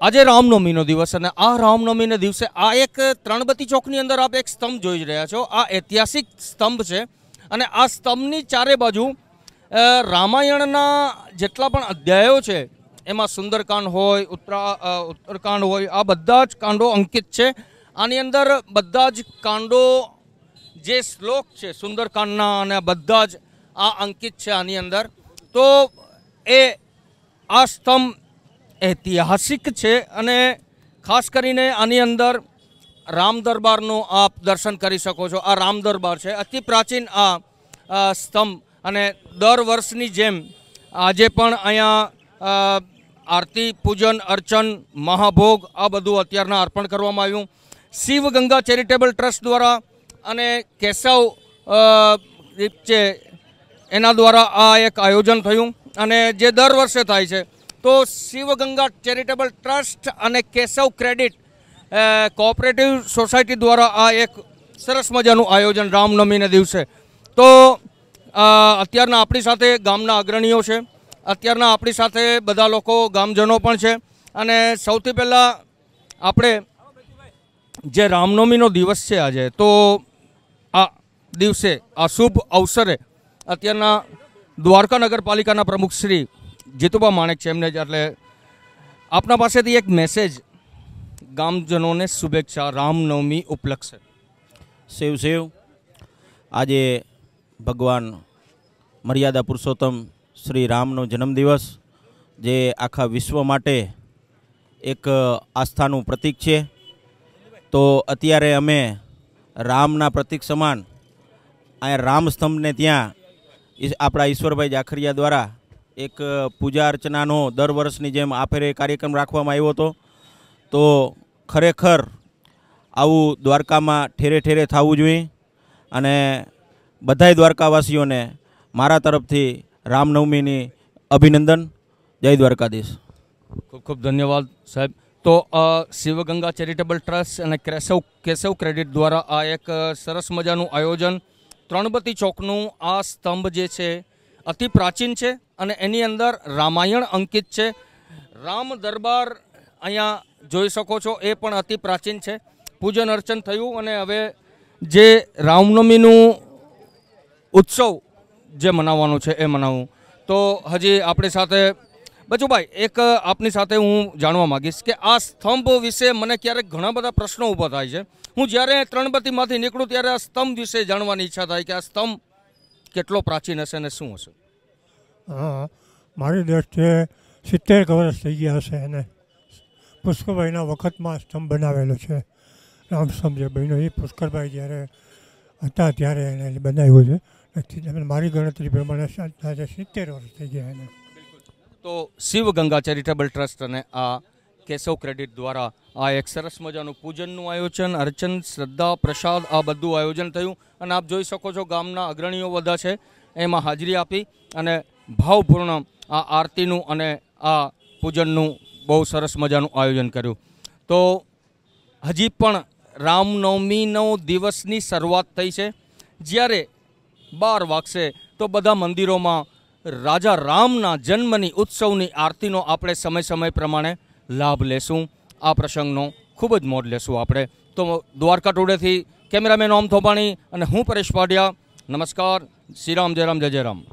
આજે રામનવમીનો દિવસ અને આ રામનવમીના દિવસે આ એક ત્રણબત્તી ચોકની અંદર આપ એક સ્તંભ જોઈ રહ્યા છો. આ ઐતિહાસિક સ્તંભ છે અને આ સ્તંભની ચારે બાજુ રામાયણના જેટલા પણ અધ્યાયો છે, એમાં સુંદરકાંડ હોય, ઉત્તરા ઉત્તરકાંડ હોય, આ બધા જ કાંડો અંકિત છે. આની અંદર બધા જ કાંડો જે શ્લોક છે સુંદરકાંડના અને બધા જ આ અંકિત છે આની અંદર. તો એ આ સ્તંભ ઐતિહાસિક છે અને ખાસ કરીને આની અંદર રામ દરબારનું આપ દર્શન કરી શકો છો. આ રામ દરબાર છે. અતિ પ્રાચીન આ સ્તંભ અને દર વર્ષની જેમ આજે પણ અહીંયા આરતી, પૂજન, અર્ચન, મહાભોગ આ બધું અત્યારના અર્પણ કરવામાં આવ્યું. શિવ ગંગા ચેરિટેબલ ટ્રસ્ટ દ્વારા અને કેશવ છે એના દ્વારા આ એક આયોજન થયું. અને જે દર વર્ષે થાય છે તો શિવગંગા ચેરિટેબલ ટ્રસ્ટ અને કેશવ ક્રેડિટ કોઓપરેટિવ સોસાયટી દ્વારા આ એક સરસ મજાનું આયોજન રામનવમીના દિવસે. તો અત્યારના આપણી સાથે ગામના અગ્રણીઓ છે. અત્યારના આપણી સાથે બધા લોકો, ગામજનો પણ છે. અને સૌથી પહેલાં આપણે જે રામનવમીનો દિવસ છે આજે, તો આ દિવસે આ શુભ અવસરે અત્યારના દ્વારકા નગરપાલિકાના પ્રમુખ શ્રી જીતુભા માણેક છે એમને જ, એટલે આપના પાસેથી એક મેસેજ ગામજનોને શુભેચ્છા, રામનવમી ઉપલક્ષે. શિવ સેવ. આજે ભગવાન મર્યાદા પુરુષોત્તમ શ્રી રામનો જન્મદિવસ જે આખા વિશ્વ માટે એક આસ્થાનું પ્રતીક છે. તો અત્યારે અમે રામના પ્રતીક સમાન, અહીંયા રામ સ્તંભને ત્યાં આપણા ઈશ્વરભાઈ જાખરિયા દ્વારા એક પૂજા અર્ચનાનો દર વર્ષની જેમ આ ફેરે કાર્યક્રમ રાખવામાં આવ્યો હતો. તો ખરેખર આવું દ્વારકામાં ઠેરે ઠેરે થવું જોઈએ અને બધાય દ્વારકાવાસીઓને મારા તરફથી રામનવમીની અભિનંદન. જય દ્વારકાધીશ. ખૂબ ખૂબ ધન્યવાદ સાહેબ. તો શિવગંગા ચેરિટેબલ ટ્રસ્ટ અને કેશવ કેશવ ક્રેડિટ દ્વારા આ એક સરસ મજાનું આયોજન ત્રણબતી ચોકનું આ સ્તંભ જે છે અતિ પ્રાચીન છે અને એની અંદર રામાયણ અંકિત છે. રામ દરબાર અહીંયા જોઈ શકો છો, એ પણ અતિ પ્રાચીન છે. પૂજન અર્ચન થયું અને હવે જે રામનવમીનું ઉત્સવ જે મનાવવાનો છે, એ મનાવવું તો હજી આપણી સાથે, બચુભાઈ, એક આપની સાથે હું જાણવા માગીશ કે આ સ્તંભ વિશે મને ક્યારેક ઘણા બધા પ્રશ્નો ઊભા થાય છે. હું જ્યારે ત્રણબત્તીમાંથી નીકળું ત્યારે આ સ્તંભ વિશે જાણવાની ઈચ્છા થાય કે આ સ્તંભ કેટલો પ્રાચીન હશે અને શું હશે? હા મારી દ્રષ્ટિએ સિત્તેર વર્ષ થઈ ગયા હશે એને પુષ્કરભાઈના વખતમાં સ્તંભ બનાવેલો છે. રામ સ્તંભ જે બન્યો એ પુષ્કરભાઈ જ્યારે હતા ત્યારે એને બનાવ્યું છે. મારી ગણતરી પ્રમાણે સિત્તેર વર્ષ થઈ ગયા એને. તો શિવ ગંગા ચેરિટેબલ ટ્રસ્ટ અને આ કેશવ ક્રેડિટ દ્વારા આ એક સરસ મજાનું પૂજનનું આયોજન, અર્ચન, શ્રદ્ધા, પ્રસાદ આ બધું આયોજન થયું. અને આપ જોઈ શકો છો ગામના અગ્રણીઓ બધા છે, એમાં હાજરી આપી અને ભાવપૂર્ણ આ આરતીનું અને આ પૂજનનું બહુ સરસ મજાનું આયોજન કર્યું. તો હજી પણ રામનવમીનો દિવસની શરૂઆત થઈ છે. જ્યારે બાર વાગશે તો બધા મંદિરોમાં રાજા રામના જન્મની ઉત્સવની આરતીનો આપણે સમય સમય પ્રમાણે લાભ લેશું. આ પ્રસંગનો ખૂબ જ મોડ લેશું આપણે. તો દ્વારકા ટુડેથી કેમેરામેન ઓમ થોપાણી અને હું પરેશ પાડિયા નમસ્કાર. શ્રીરામ જય રામ, જય જય રામ.